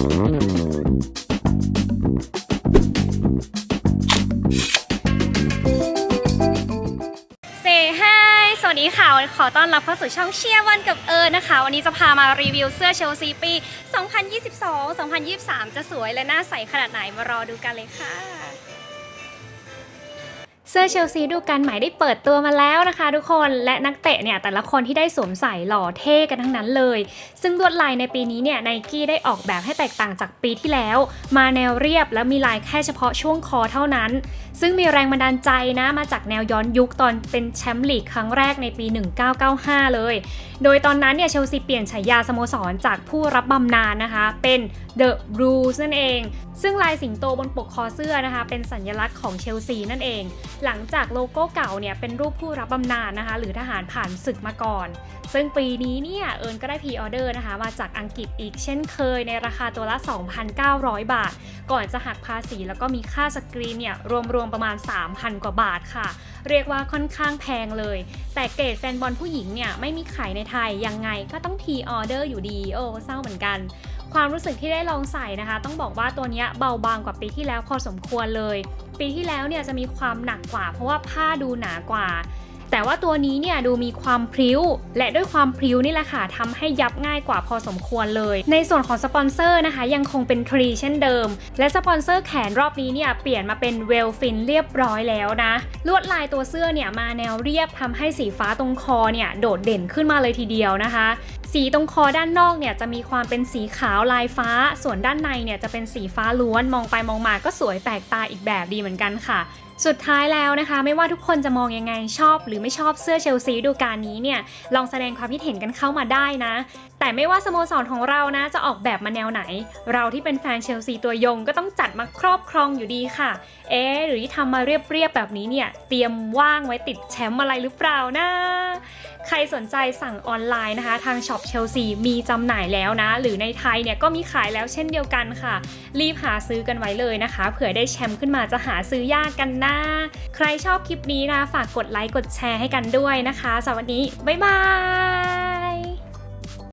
เซฮายสวัสดีค่ะ ขอต้อนรับเข้าสู่ช่องเชียร์วันกับเอิร์นนะคะ วันนี้จะพามารีวิวเสื้อเชลซีปี 2022-2023 จะสวยและน่าใสขนาดไหนมารอดูกันเลยค่ะ เสื้อเชลซีดูกันใหม่ได้เปิดตัวมาแล้วนะคะ ทุกคนและนักเตะเนี่ยแต่ละคนที่ได้สวมใส่หล่อเท่กันทั้งนั้นเลย ซึ่งลวดลายในปีนี้เนี่ยไนกี้ได้ออกแบบให้แตกต่างจากปีที่แล้ว มาแนวเรียบและมีลายแค่เฉพาะช่วงคอเท่านั้น ซึ่งมีแรงบันดาลใจนะมาจากแนวย้อนยุคตอนเป็นแชมป์ลีกครั้งแรกในปี 1995 เลย โดยตอนนั้นเนี่ยเชลซีเปลี่ยนฉายาสโมสรจากผู้รับบำนาญนะคะ เป็น The Blues นั่นเอง ซึ่งลายสิงโตบนปกคอเสื้อนะคะ เป็นสัญลักษณ์ของเชลซีนั่นเองหลังจากโลโก้เก่าเนี่ยเป็นรูปผู้รับบำนาญนะคะ หรือทหารผ่านศึกมาก่อน ซึ่งปีนี้เนี่ยเอิญก็ได้พรีออเดอร์นะคะ มาจากอังกฤษอีกเช่นเคยในราคาตัวละ 2,900 บาท ก่อนจะหักภาษีแล้วก็มีค่าสกรีนเนี่ยรวมๆประมาณ 3,000 กว่าบาทค่ะ เรียกว่าค่อนข้างแพงเลย แต่เกรดแฟนบอลผู้หญิงเนี่ยไม่มีขายในไทยยังไงก็ต้องทีออเดอร์อยู่ดีโอ้เศร้าเหมือนกัน ความรู้สึกที่ได้ลองใส่นะคะ ต้องบอกว่าตัวเนี้ยเบาบางกว่าปีที่แล้วพอสมควรเลย ปีที่แล้วเนี่ยจะมีความหนักกว่า เพราะว่าผ้าดูหนากว่า แต่ว่าตัวนี้เนี่ยดูมีความพริ้ว และด้วยความพริ้วนี่แหละค่ะทำให้ยับง่ายกว่าพอสมควรเลย ในส่วนของสปอนเซอร์นะคะ ยังคงเป็นทรีเช่นเดิม และสปอนเซอร์แขนรอบนี้เนี่ยเปลี่ยนมาเป็นเวลฟินเรียบร้อยแล้วนะ ลวดลายตัวเสื้อเนี่ยมาแนวเรียบทำให้สีฟ้าตรงคอเนี่ยโดดเด่นขึ้นมาเลยทีเดียวนะคะ สีตรงคอด้านนอกเนี่ยจะมีความเป็นสีขาวลายฟ้า ส่วนด้านในเนี่ยจะเป็นสีฟ้าล้วนมองไปมองมาก็สวยแปลกตาอีกแบบดีเหมือนกันค่ะ สุดท้ายแล้วนะคะ ไม่ว่าทุกคนจะมองยังไงชอบ หรือไม่ชอบเสื้อเชลซีดูการนี้เนี่ยลองแสดงความคิดเห็นกันเข้ามาได้นะ แต่ไม่ว่าสโมสรของเรานะจะออกแบบมาแนวไหน เราที่เป็นแฟนเชลซีตัวยงก็ต้องจัดมาครอบครองอยู่ดีค่ะ เอ๊หรือที่ทำมาเรียบๆแบบนี้เนี่ย เตรียมว่างไว้ติดแชมป์อะไรหรือเปล่านะ ใครสนใจสั่งออนไลน์นะคะ ทางช็อปเชลซีมีจำหน่ายแล้วนะ หรือในไทยเนี่ยก็มีขายแล้วเช่นเดียวกันค่ะ รีบหาซื้อกันไว้เลยนะคะ เผื่อได้แชมป์ขึ้นมาจะหาซื้อยากกันนะใครชอบคลิปนี้นะฝากกดไลค์กดแชร์ให้กันด้วยนะคะสำหรับวันนี้บ๊ายบาย